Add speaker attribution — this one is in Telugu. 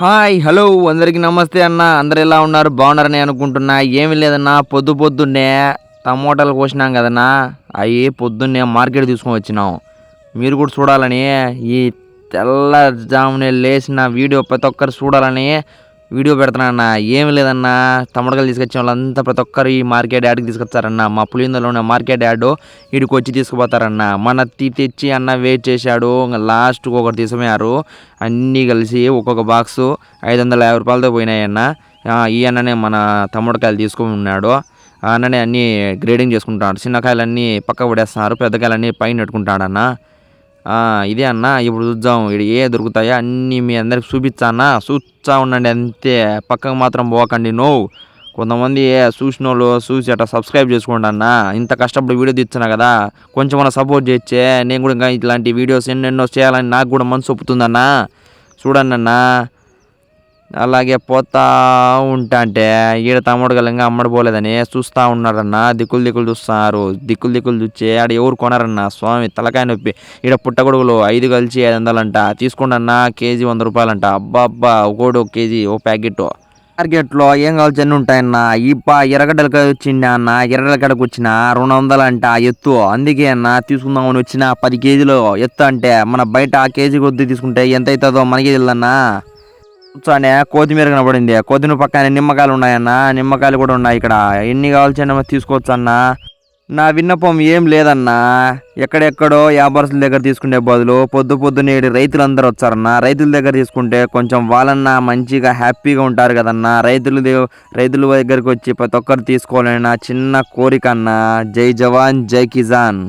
Speaker 1: హాయ్ హలో అందరికీ నమస్తే అన్న. అందరు ఎలా ఉన్నారు? బాగున్నారని అనుకుంటున్నా. ఏమి లేదన్నా పొద్దు పొద్దున్నే టమోటాలు కోసినాం కదన్నా. అవి పొద్దున్నే మార్కెట్ తీసుకొని వచ్చినాం. మీరు కూడా చూడాలని ఈ తెల్లజామునే లేచిన వీడియో ప్రతి ఒక్కరు చూడాలని వీడియో పెడతానన్నా ఏమి లేదన్నా. తమడకాయలు తీసుకొచ్చిన వాళ్ళంతా ప్రతి ఒక్కరు ఈ మార్కెట్ యాడ్కి తీసుకొచ్చారన్న మా పులిందలో ఉన్న మార్కెట్ యాడ్ వీడికి వచ్చి తీసుకుపోతారన్న. మన తీ తెచ్చి అన్న వెయిట్ చేశాడు. ఇంకా లాస్ట్కి ఒకటి తీసుకుపోయారు. అన్నీ కలిసి ఒక్కొక్క బాక్సు ఐదు వందల యాభై రూపాయలతో పోయినాయన్న. ఈ అన్ననే మన తమ్ముడకాయలు తీసుకుని ఉన్నాడు. ఆ అన్ననే అన్నీ గ్రేడింగ్ చేసుకుంటాడు చిన్నకాయలన్నీ పక్క పడేస్తున్నారు. పెద్ద కాయలన్నీ పైన పెట్టుకుంటాడన్న ఇదే అన్న ఇప్పుడు చూద్దాం ఇక్కడ ఏ దొరుకుతాయో అన్నీ మీ అందరికి చూపించా అన్న. చూస్తా ఉండండి అంతే. పక్కకు మాత్రం పోకండి నో. కొంతమంది చూసిన వాళ్ళు చూసి అట్లా సబ్స్క్రైబ్ చేసుకోండి అన్న. ఇంత కష్టపడి వీడియో తెచ్చినా కదా కొంచెం మన సపోర్ట్ చేయొచ్చే. నేను కూడా ఇంకా ఇట్లాంటి వీడియోస్ ఎన్నెన్నో చేయాలని నాకు కూడా మనసు ఒప్పుతుందన్న చూడండి అన్నా. అలాగే పోతా ఉంటా అంటే ఈడ తమ్ముడు గలంగా అమ్మడు పోలేదని చూస్తూ ఉన్నారన్న దిక్కులు దిక్కులు చూస్తున్నారు దిక్కులు దిక్కులు చూచి ఆడ ఎవరు కొనారన్న. స్వామి తలకాయ నొప్పి. ఈడ పుట్టగొడుగులు ఐదు కలిసి ఐదు వందలంట. తీసుకోండి కేజీ వంద రూపాయలంట. అబ్బా అబ్బా ఒకటి ఒక కేజీ ఓ ప్యాకెట్. మార్కెట్లో ఏం కావాల్సి అన్నీ ఉంటాయన్న? ఇప్ప ఎర్రగడ్డలకి వచ్చింది అన్న? ఎర్రగడ్డలకు వచ్చిన రెండు వందలు అంట ఎత్తు. అందుకే అన్న తీసుకుందామని వచ్చిన పది కేజీలు ఎత్తు అంటే మన బయట ఆ కేజీ కొద్ది తీసుకుంటే ఎంత అవుతుందో మనకే తెలియదన్నా కూర్చొని కొత్తిమీర కనబడింది. కొత్తిమీర పక్కన నిమ్మకాయలు ఉన్నాయన్న నిమ్మకాయలు కూడా ఉన్నాయి ఇక్కడ. ఎన్ని కావాల్సిన తీసుకోవచ్చు అన్న. నా విన్నపం ఏం లేదన్నా. ఎక్కడెక్కడో వ్యాపారస్తుల దగ్గర తీసుకునే బదులు పొద్దు పొద్దునే రైతులందరూ వచ్చారన్న. రైతుల దగ్గర తీసుకుంటే కొంచెం వాళ్ళన్నా మంచిగా హ్యాపీగా ఉంటారు కదన్నా. రైతులు రైతుల దగ్గరికి వచ్చి ప్రతి ఒక్కరు తీసుకోవాలన్న చిన్న కోరిక అన్న. జై జవాన్ జై కిజాన్